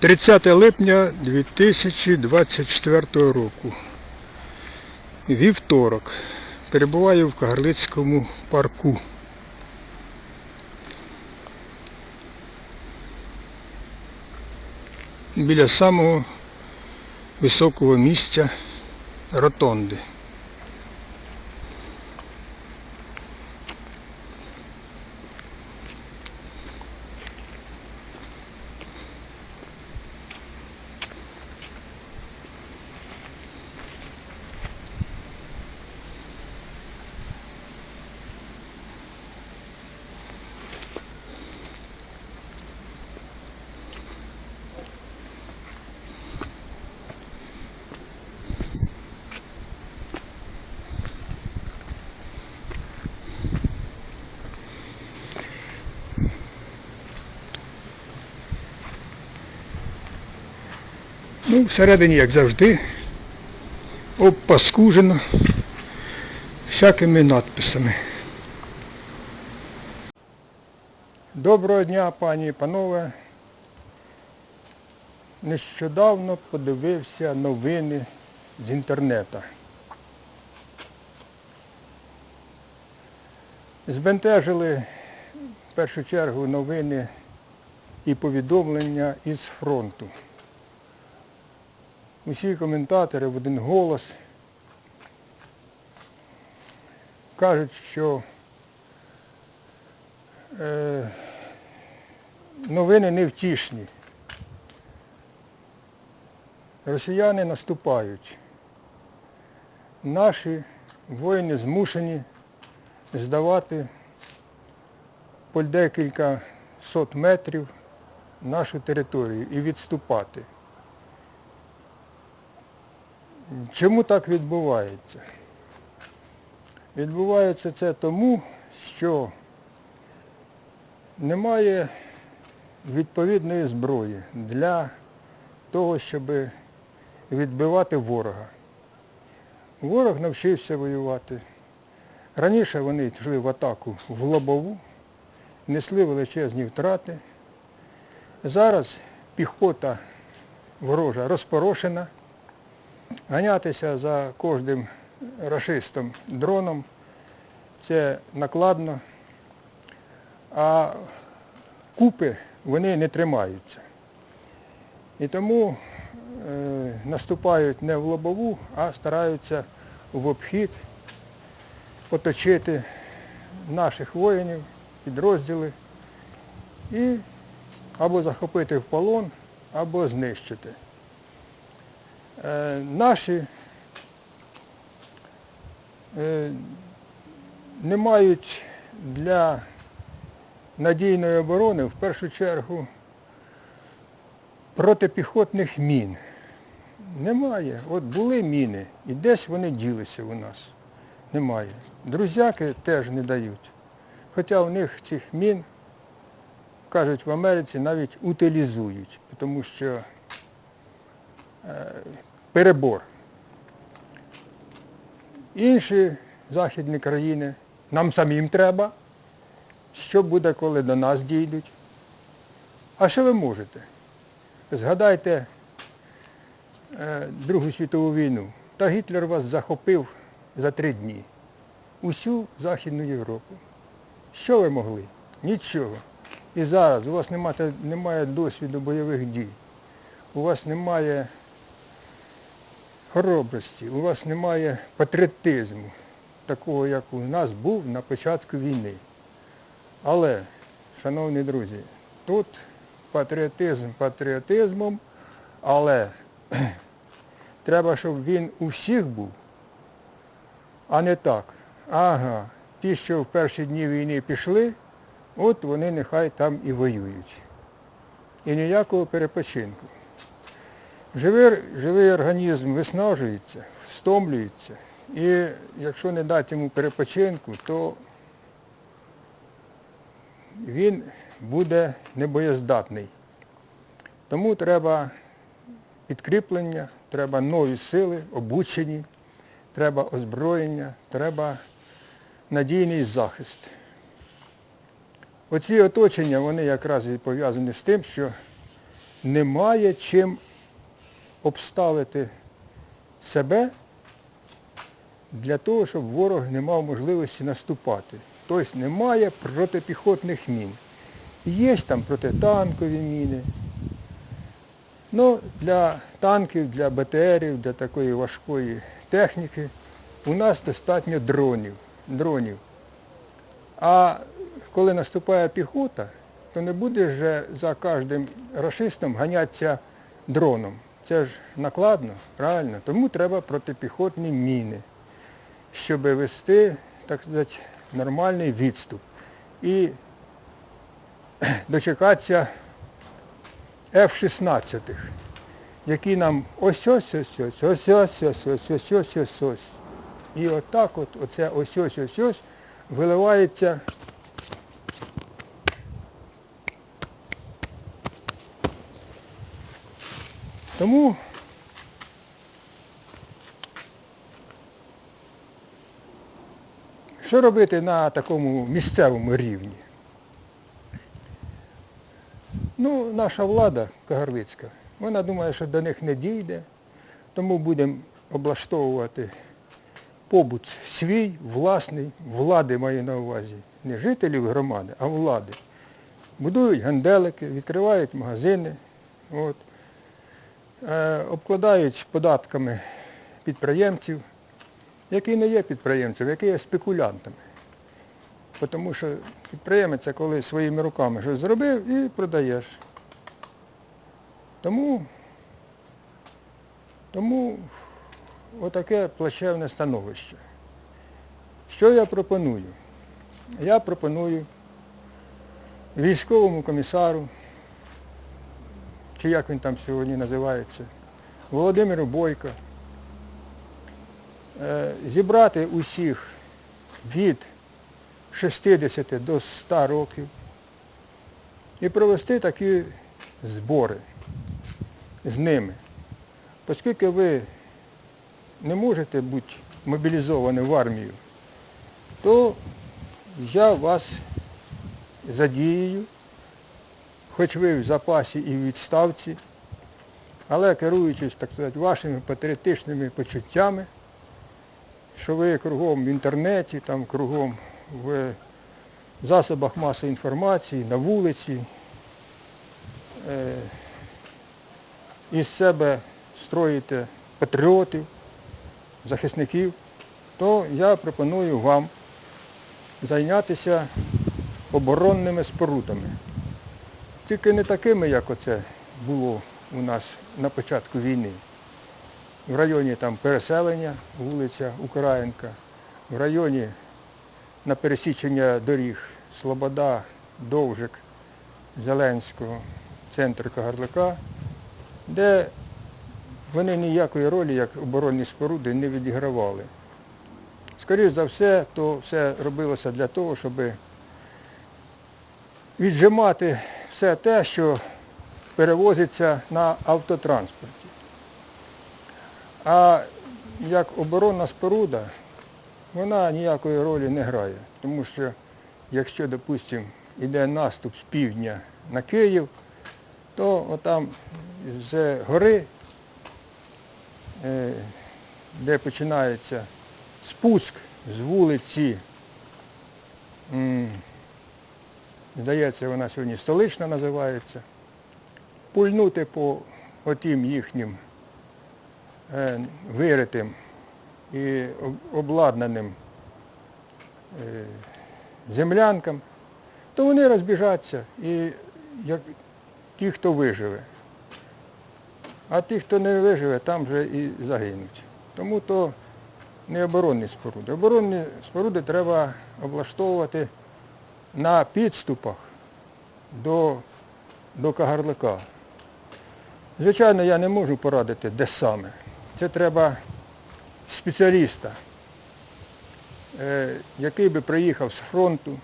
30 липня 2024 року. Вівторок. Перебуваю в Кагарлицькому парку. Біля самого високого місця ротонди. Ну, всередині, як завжди, обпаскужено всякими надписами. Доброго дня, пані і панове. Нещодавно подивився новини з інтернету. Збентежили в першу чергу новини і повідомлення із фронту. Усі коментатори в один голос кажуть, що е, новини невтішні. Росіяни наступають. Наші воїни змушені здавати по декілька сот метрів нашу територію і відступати. Чому так відбувається? Відбувається це тому, що немає відповідної зброї для того, щоб відбивати ворога. Ворог навчився воювати. Раніше вони йшли в атаку в лобову, несли величезні втрати. Зараз піхота ворожа розпорошена. Ганятися за кожним рашистом дроном це накладно, а купи вони не тримаються. І тому е, наступають не в лобову, а стараються в обхід оточити наших воїнів, підрозділи і або захопити в полон, або знищити. Е, наші е, не мають для надійної оборони в першу чергу протипіхотних мін. Немає. От були міни і десь вони ділися у нас. Немає. Друзяки теж не дають. Хоча у них цих мін, кажуть, в Америці навіть утилізують, тому що перебор. Інші західні країни, нам самим треба, що буде, коли до нас дійдуть. А що ви можете? Згадайте е, Другу світову війну. Та Гітлер вас захопив за три дні. Усю Західну Європу. Що ви могли? Нічого. І зараз у вас немає, немає досвіду бойових дій. У вас немає хоробрості, у вас немає патріотизму, такого, як у нас був на початку війни. Але, шановні друзі, тут патріотизм патріотизмом, але треба, щоб він у всіх був, а не так. Ага, ті, що в перші дні війни пішли, от вони нехай там і воюють. І ніякого перепочинку. Живий, живий організм виснажується, стомлюється. І якщо не дати йому перепочинку, то він буде небоєздатний. Тому треба підкріплення, треба нові сили, обучені, треба озброєння, треба надійний захист. Оці оточення, вони якраз і пов'язані з тим, що немає чим обставити себе для того, щоб ворог не мав можливості наступати. Тобто немає протипіхотних мін. Є там протитанкові міни. Ну, для танків, для БТРів, для такої важкої техніки у нас достатньо дронів. дронів. А коли наступає піхота, то не буде вже за кожним рашистом ганятися дроном. Це ж накладно, правильно? Тому треба протипіхотні міни, щоб вести, так сказати, нормальний відступ. І дочекатися F-16, які нам ось ось ось ось ось ось ось ось ось ось ось ось. І отак от оце ось ось ось ось виливається Тому що робити на такому місцевому рівні? Ну, наша влада Кагарлицька, вона думає, що до них не дійде, тому будемо облаштовувати побут свій, власний, влади маю на увазі, не жителів громади, а влади. Будують ганделики, відкривають магазини, от, обкладають податками підприємців, які не є підприємцями, які є спекулянтами. Тому що підприємець коли своїми руками щось зробив і продаєш. Тому, тому отаке плачевне становище. Що я пропоную? Я пропоную військовому комісару, чи як він там сьогодні називається, Володимиру Бойко, е, зібрати усіх від 60 до 100 років і провести такі збори з ними. Оскільки ви не можете бути мобілізовані в армію, то я вас задіюю, хоч ви в запасі і в відставці, але керуючись, так сказати, вашими патріотичними почуттями, що ви кругом в інтернеті, там кругом в засобах масової інформації, на вулиці, е, із себе строїте патріотів, захисників, то я пропоную вам зайнятися оборонними спорудами. Тільки не такими, як оце було у нас на початку війни. В районі там переселення, вулиця Українка, в районі на пересічення доріг Слобода, Довжик, Зеленського, центр Кагарлика, де вони ніякої ролі, як оборонні споруди, не відігравали. Скоріше за все, то все робилося для того, щоб віджимати все те, що перевозиться на автотранспорті. А як оборонна споруда, вона ніякої ролі не грає. Тому що якщо, допустимо, йде наступ з півдня на Київ, то отам з гори, е, де починається спуск з вулиці, здається, вона сьогодні столична називається, пульнути по отім їхнім е, виритим і обладнаним е, землянкам, то вони розбіжаться і як ті, хто виживе. А ті, хто не виживе, там вже і загинуть. Тому то не оборонні споруди. Оборонні споруди треба облаштовувати на підступах до, до Кагарлика. Звичайно, я не можу порадити, де саме. Це треба спеціаліста, е, який би приїхав з фронту,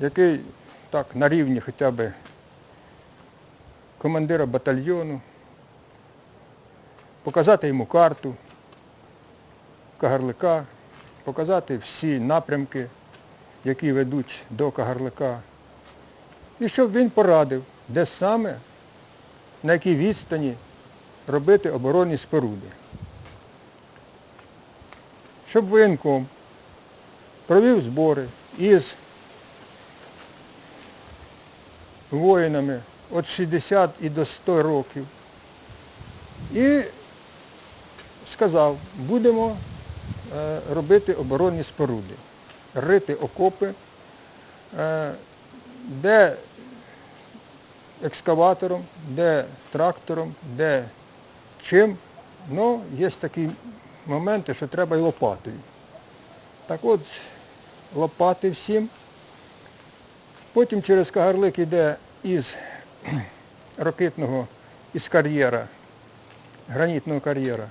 який так на рівні хоча б командира батальйону, показати йому карту Кагарлика, показати всі напрямки, які ведуть до Кагарлика. І щоб він порадив, де саме на якій відстані робити оборонні споруди. Щоб воєнком провів збори із воїнами від 60 і до 100 років. І сказав, будемо е, робити оборонні споруди, рити окопи, е, де екскаватором, де трактором, де чим. Ну, є такі моменти, що треба й лопатою. Так от, лопати всім. Потім через Кагарлик йде із ракетного, із кар'єра, гранітного кар'єра.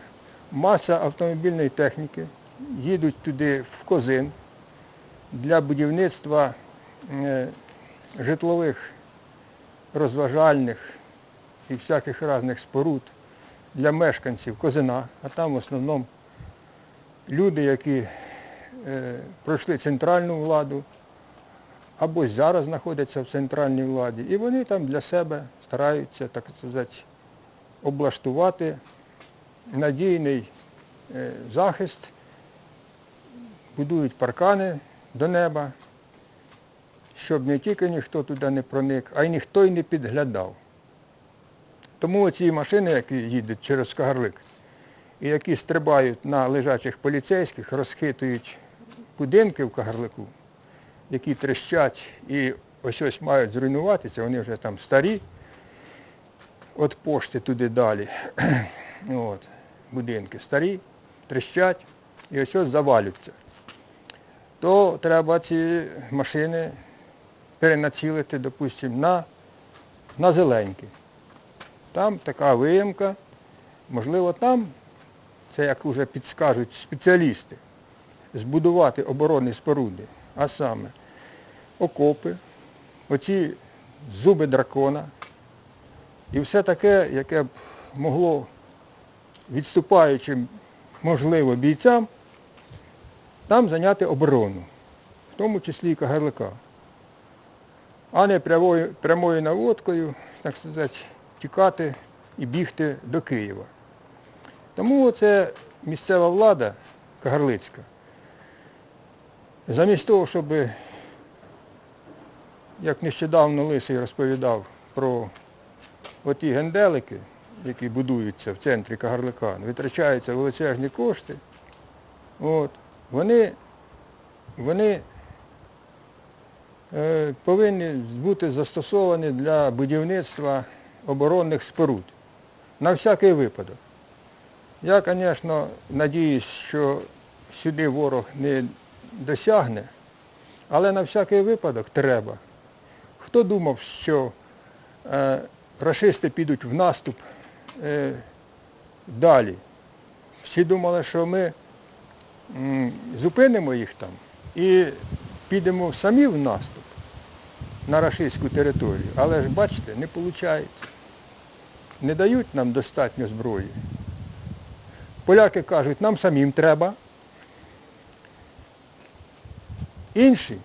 Маса автомобільної техніки їдуть туди в Козин для будівництва е, житлових, розважальних і всяких різних споруд для мешканців Козина, а там в основному люди, які е, пройшли центральну владу, або зараз знаходяться в центральній владі, і вони там для себе стараються, так сказати, облаштувати надійний е, захист, будують паркани до неба, щоб не тільки ніхто туди не проник, а й ніхто й не підглядав. Тому ці машини, які їдуть через Кагарлик, і які стрибають на лежачих поліцейських, розхитують будинки в Кагарлику, які трещать і ось ось мають зруйнуватися, вони вже там старі, від пошти туди далі. От, будинки старі, трещать і ось ось завалюються. То треба ці машини перенацілити, допустимо, на, на зеленькі. Там така виїмка, можливо, там, це як вже підскажуть спеціалісти, збудувати оборонні споруди, а саме окопи, оці зуби дракона і все таке, яке б могло відступаючим, можливо, бійцям, там зайняти оборону, в тому числі і Кагарлика. А не прямою, прямою наводкою, так сказати, тікати і бігти до Києва. Тому це місцева влада Кагарлицька, замість того, щоб, як нещодавно Лисий розповідав про оті генделики, які будуються в центрі Кагарлика, витрачаються величезні кошти, от, вони, вони е, повинні бути застосовані для будівництва оборонних споруд. На всякий випадок. Я, звісно, надіюсь, що сюди ворог не досягне, але на всякий випадок треба. Хто думав, що е, рашисти підуть в наступ е, далі? Всі думали, що ми зупинимо їх там і підемо самі в наступ на рашистську територію. Але ж бачите, не виходить. Не дають нам достатньо зброї. Поляки кажуть, нам самим треба. Інші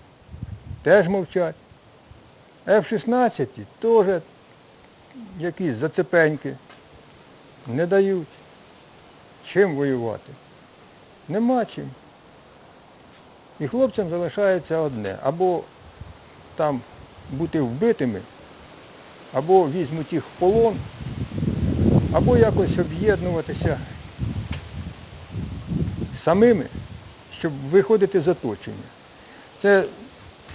теж мовчать. F-16 теж якісь зацепеньки. Не дають. Чим воювати? Нема чим. І хлопцям залишається одне. Або там бути вбитими, або візьмуть їх в полон, або якось об'єднуватися самими, щоб виходити з оточення. Це,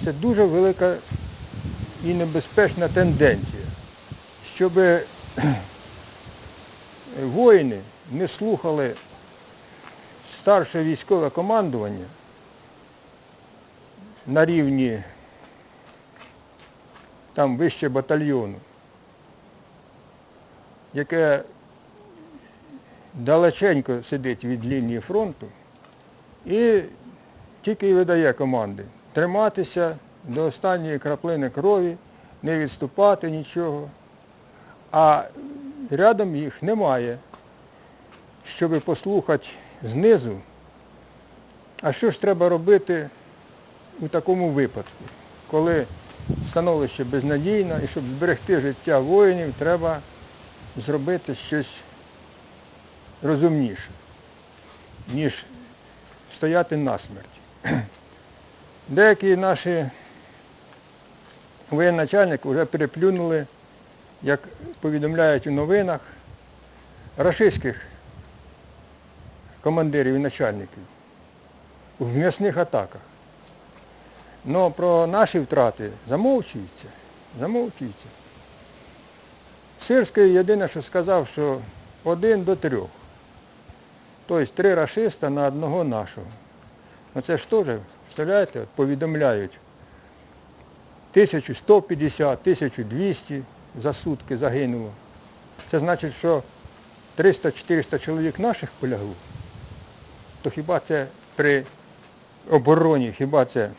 це дуже велика і небезпечна тенденція, щоб воїни не слухали старше військове командування на рівні там вище батальйону, яке далеченько сидить від лінії фронту і тільки й видає команди триматися до останньої краплини крові, не відступати нічого. А рядом їх немає, щоб послухати знизу, а що ж треба робити у такому випадку, коли становище безнадійне і щоб зберегти життя воїнів, треба зробити щось розумніше, ніж стояти насмерть. Деякі наші воєначальники вже переплюнули, як повідомляють у новинах, рашистських командирів і начальників в м'ясних атаках. Но про наші втрати замовчуються, замовчуються. Сирський єдине, що сказав, що один до трьох. Тобто три рашиста на одного нашого. Ну це ж теж, представляєте, повідомляють 1150, 1200 за сутки загинуло. Це значить, що 300-400 чоловік наших полягло. То хіба це при обороні, хіба це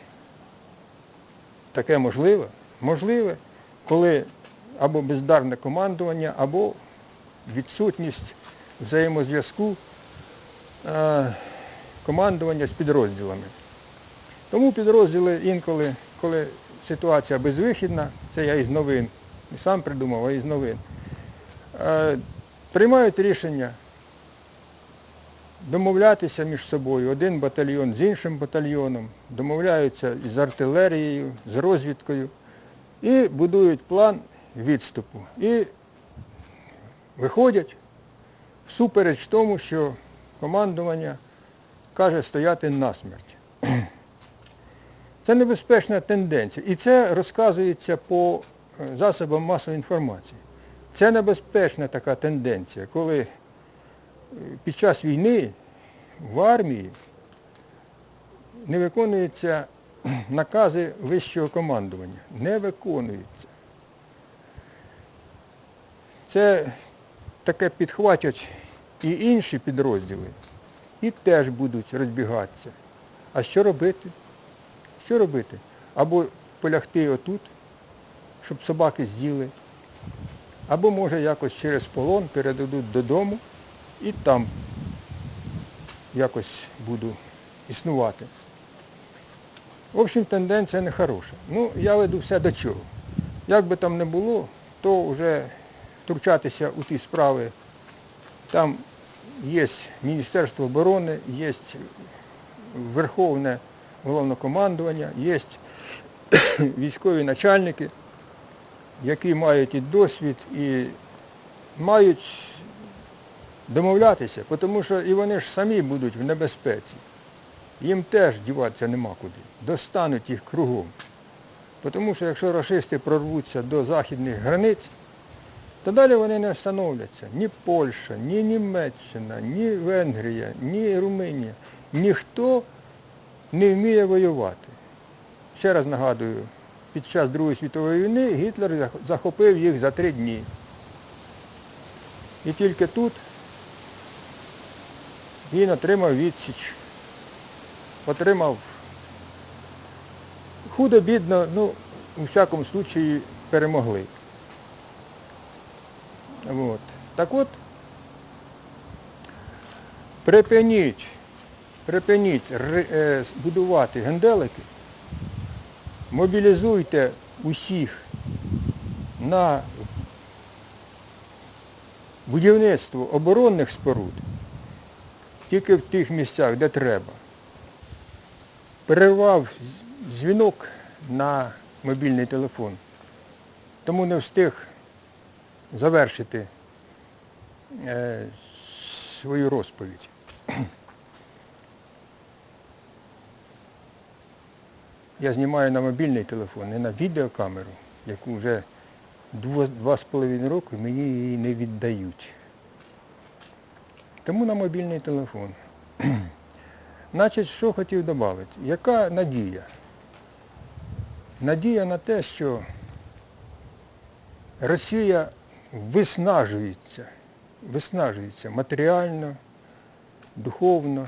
таке можливе? Можливе, коли або бездарне командування, або відсутність взаємозв'язку е, командування з підрозділами. Тому підрозділи інколи, коли ситуація безвихідна, це я із новин, не сам придумав, а із новин, е, приймають рішення домовлятися між собою, один батальйон з іншим батальйоном, домовляються з артилерією, з розвідкою і будують план відступу. І виходять всупереч тому, що командування каже стояти насмерть. Це небезпечна тенденція. І це розказується по е, засобам масової інформації. Це небезпечна така тенденція, коли під час війни в армії не виконуються накази вищого командування. Не виконуються. Це таке підхватять і інші підрозділи, і теж будуть розбігатися. А що робити? Що робити? Або полягти отут, щоб собаки з'їли, або може якось через полон передадуть додому і там якось буду існувати. В общем, тенденція не хороша. Ну, я веду все до чого. Як би там не було, то вже втручатися у ті справи, там є Міністерство оборони, є Верховне головнокомандування, є військові начальники, які мають і досвід, і мають домовлятися, тому що і вони ж самі будуть в небезпеці. Їм теж діватися нема куди. Достануть їх кругом. Тому що якщо рашисти прорвуться до західних границь, то далі вони не встановляться. Ні Польща, ні Німеччина, ні Венгрія, ні Румунія. Ніхто не вміє воювати. Ще раз нагадую, під час Другої світової війни Гітлер захопив їх за три дні. І тільки тут він отримав відсіч, отримав худо-бідно, ну, у всякому случаї перемогли. От. Так от, припиніть, припиніть е, будувати генделики, мобілізуйте усіх на будівництво оборонних споруд тільки в тих місцях, де треба. Перервав дзвінок на мобільний телефон, тому не встиг завершити е, свою розповідь. Я знімаю на мобільний телефон, не на відеокамеру, яку вже два з половиною роки мені її не віддають. Тому на мобільний телефон. Значить, що хотів додати? Яка надія? Надія на те, що Росія виснажується, виснажується матеріально, духовно.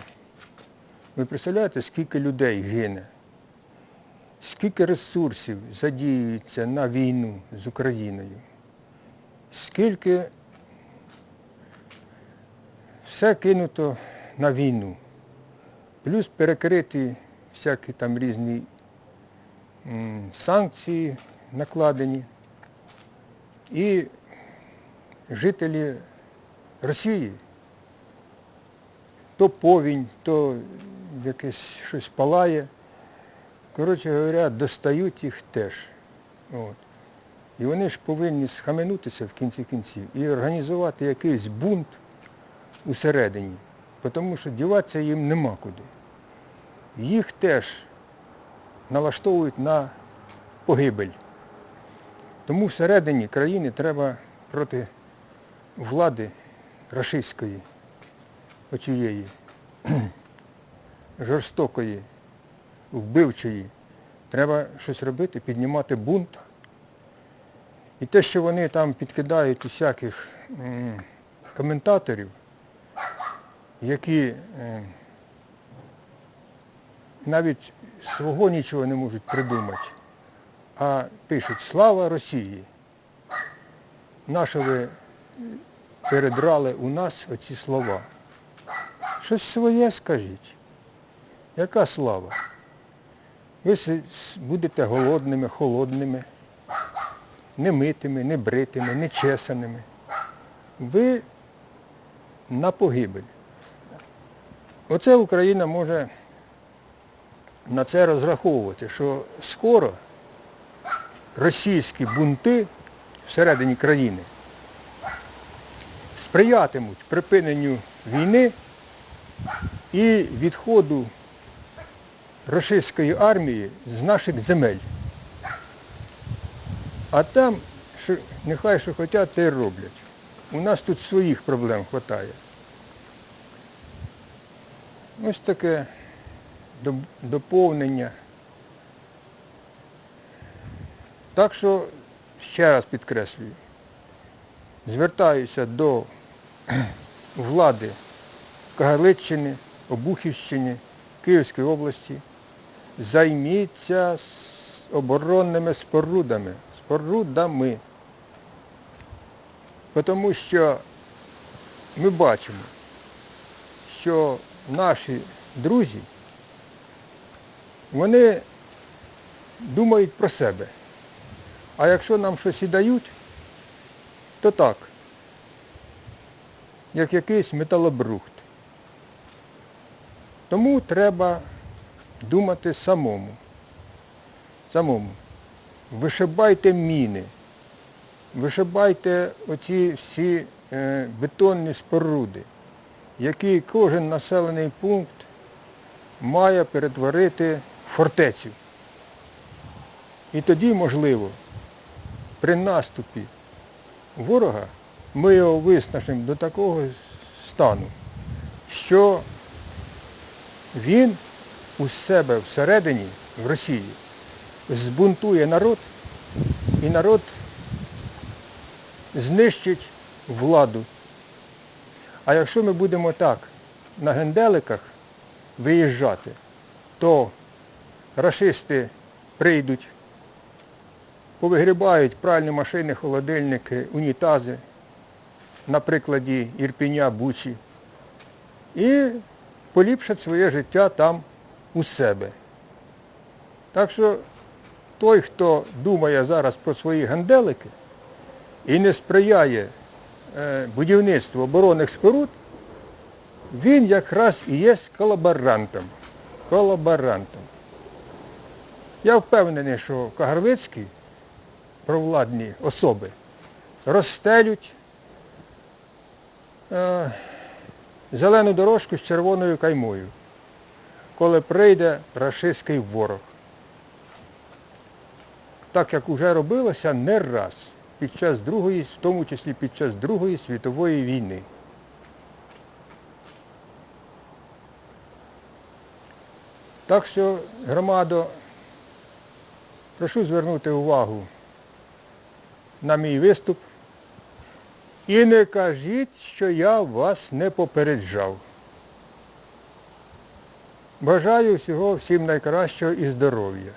Ви представляєте, скільки людей гине, скільки ресурсів задіюється на війну з Україною, скільки все кинуто на війну. Плюс перекриті всякі там різні санкції накладені. І жителі Росії, то повінь, то якесь щось палає. Коротше говоря, достають їх теж. От. І вони ж повинні схаменутися в кінці кінців і організувати якийсь бунт усередині, тому що діватися їм нема куди. Їх теж налаштовують на погибель. Тому всередині країни треба проти влади рашистської, оцієї, жорстокої, вбивчої, треба щось робити, піднімати бунт. І те, що вони там підкидають усяких коментаторів, які е, навіть свого нічого не можуть придумати, а пишуть Слава Росії. Нащо ви передрали у нас оці слова? Щось своє скажіть. Яка слава? Ви будете голодними, холодними, немитими, небритими, нечесаними. Ви на погибель. Оце Україна може на це розраховувати, що скоро російські бунти всередині країни сприятимуть припиненню війни і відходу російської армії з наших земель. А там що, нехай що хочуть, те й роблять. У нас тут своїх проблем вистачає. Ось таке доповнення. Так що, ще раз підкреслюю, звертаюся до влади Кагарличчини, Обухівщини, Київської області. Займіться оборонними спорудами, спорудами. Тому що ми бачимо, що наші друзі, вони думають про себе. А якщо нам щось і дають, то так, як якийсь металобрухт. Тому треба думати самому. Самому. Вишибайте міни, вишибайте оці всі е, бетонні споруди, які кожен населений пункт має перетворити в фортецю. І тоді, можливо, при наступі ворога ми його виснажимо до такого стану, що він у себе всередині, в Росії, збунтує народ, і народ знищить владу. А якщо ми будемо так на генделиках виїжджати, то рашисти прийдуть, повигрібають пральні машини, холодильники, унітази, на прикладі Ірпіня, Бучі, і поліпшать своє життя там у себе. Так що той, хто думає зараз про свої ганделики і не сприяє е, будівництву оборонних споруд, він якраз і є колаборантом. Колаборантом. Я впевнений, що Кагарлицькі провладні особи розстелють е, зелену дорожку з червоною каймою, коли прийде рашистський ворог. Так як вже робилося не раз під час Другої, в тому числі під час Другої світової війни. Так що, громадо, прошу звернути увагу на мій виступ і не кажіть, що я вас не попереджав. Бажаю всього всім найкращого і здоров'я.